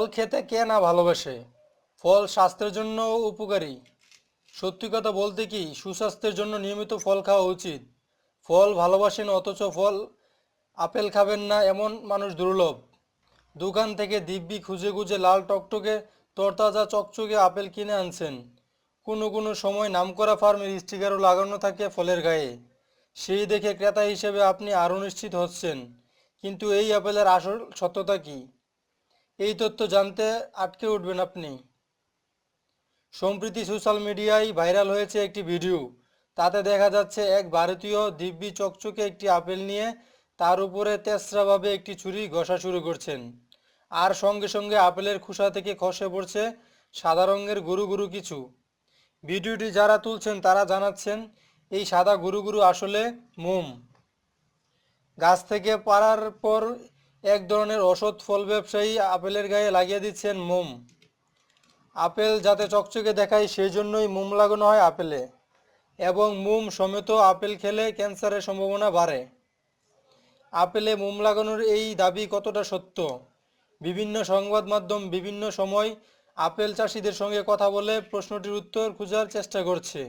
ফল খেতে কে না ভালোবাসে? ফল স্বাস্থ্যের জন্য উপকারী। সত্যি কথা বলতে কি, সুস্বাস্থ্যের জন্য নিয়মিত ফল খাওয়া উচিত। ফল ভালোবাসেন অথচ ফল আপেল খাবেন না এমন মানুষ দুর্লভ। দোকান থেকে দিব্যি খুঁজে খুঁজে লাল টকটকে, তরতাজা চকচকে আপেল কিনে আনছেন। কোনো কোনো সময় নামকরা ফার্মের স্টিকারও লাগানো থাকে ফলের গায়ে। সেই দেখে ক্রেতা হিসেবে আপনি আরও নিশ্চিত হচ্ছেন। কিন্তু এই আপেলের আসল সত্যতা কী? এই তথ্য জানতে আটকে উঠবেন আপনি। সম্প্রতি সোশ্যাল মিডিয়ায় ভাইরাল হয়েছে একটি ভিডিও। তাতে দেখা যাচ্ছে এক ভারতীয় দিব্যি চকচকে একটি আপেল নিয়ে তার উপরে তেসরাভাবে একটি ছুরি ঘষা শুরু করছেন। আর সঙ্গে সঙ্গে আপেলের খোসা থেকে খসে পড়ছে সাদা রঙের গুরু গুরু কিছু। ভিডিওটি যারা তুলছেন তারা জানাচ্ছেন, এই সাদা গুরু গুরু আসলে মোম। গাছ থেকে পাড়ার পর এক ধরনের অসৎ ফল ব্যবসায়ী আপেলের গায়ে লাগিয়ে দিচ্ছেন মোম। আপেল যাতে চকচকে দেখায় সেই জন্যই মোম লাগানো হয় আপেলে এবং মোম সমেত আপেল খেলে ক্যান্সারের সম্ভাবনা বাড়ে। আপেলে মোম লাগানোর এই দাবি কতটা সত্য? বিভিন্ন সংবাদ মাধ্যম বিভিন্ন সময় আপেল চাষিদের সঙ্গে কথা বলে প্রশ্নটির উত্তর খোঁজার চেষ্টা করছে।